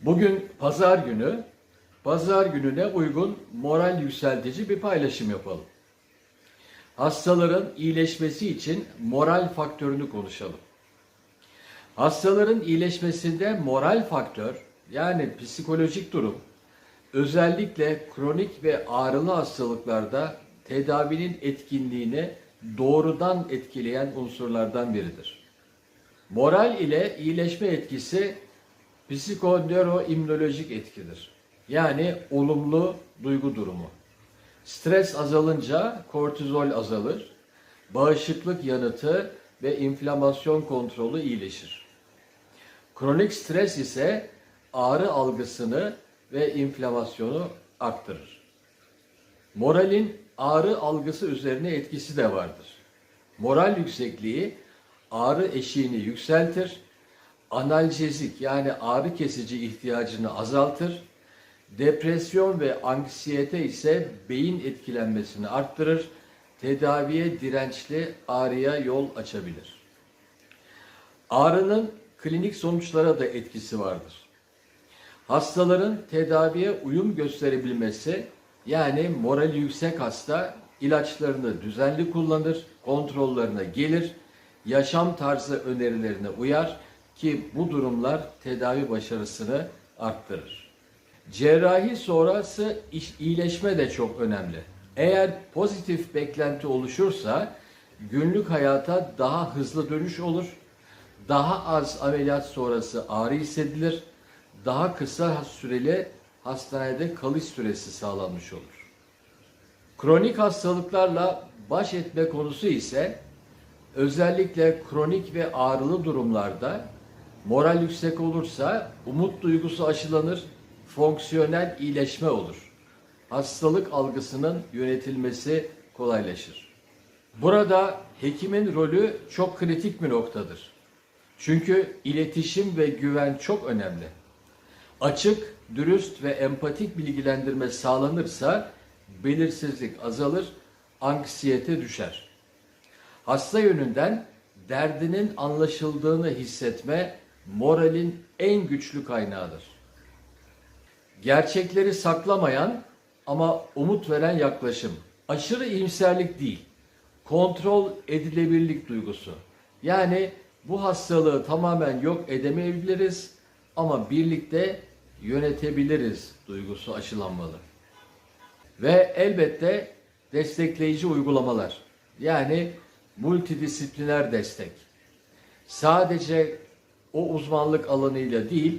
Bugün pazar günü. Pazar gününe uygun moral yükseltici bir paylaşım yapalım. Hastaların iyileşmesi için moral faktörünü konuşalım. Hastaların iyileşmesinde moral faktör yani psikolojik durum özellikle kronik ve ağrılı hastalıklarda tedavinin etkinliğini doğrudan etkileyen unsurlardan biridir. Moral ile iyileşme etkisi psikoneuroimmünolojik etkidir. Yani olumlu duygu durumu. Stres azalınca kortizol azalır, bağışıklık yanıtı ve inflamasyon kontrolü iyileşir. Kronik stres ise ağrı algısını ve inflamasyonu arttırır. Moralin ağrı algısı üzerine etkisi de vardır. Moral yüksekliği ağrı eşiğini yükseltir, analjezik yani ağrı kesici ihtiyacını azaltır, depresyon ve anksiyete ise beyin etkilenmesini arttırır, tedaviye dirençli ağrıya yol açabilir. Ağrının klinik sonuçlara da etkisi vardır. Hastaların tedaviye uyum gösterebilmesi yani morali yüksek hasta ilaçlarını düzenli kullanır, kontrollerine gelir, yaşam tarzı önerilerine uyar ki bu durumlar tedavi başarısını arttırır. Cerrahi sonrası iyileşme de çok önemli. Eğer pozitif beklenti oluşursa günlük hayata daha hızlı dönüş olur, daha az ameliyat sonrası ağrı hissedilir, daha kısa süreli hastanede kalış süresi sağlanmış olur. Kronik hastalıklarla baş etme konusu ise özellikle kronik ve ağrılı durumlarda moral yüksek olursa umut duygusu aşılanır, fonksiyonel iyileşme olur. Hastalık algısının yönetilmesi kolaylaşır. Burada hekimin rolü çok kritik bir noktadır. Çünkü iletişim ve güven çok önemli. Açık, dürüst ve empatik bilgilendirme sağlanırsa belirsizlik azalır, anksiyete düşer. Hasta yönünden derdinin anlaşıldığını hissetme moralin en güçlü kaynağıdır. Gerçekleri saklamayan ama umut veren yaklaşım. Aşırı iyimserlik değil, kontrol edilebilirlik duygusu. Yani bu hastalığı tamamen yok edemeyebiliriz ama birlikte yönetebiliriz duygusu aşılanmalı. Ve elbette destekleyici uygulamalar. Yani multidisipliner destek. Sadece o uzmanlık alanıyla değil,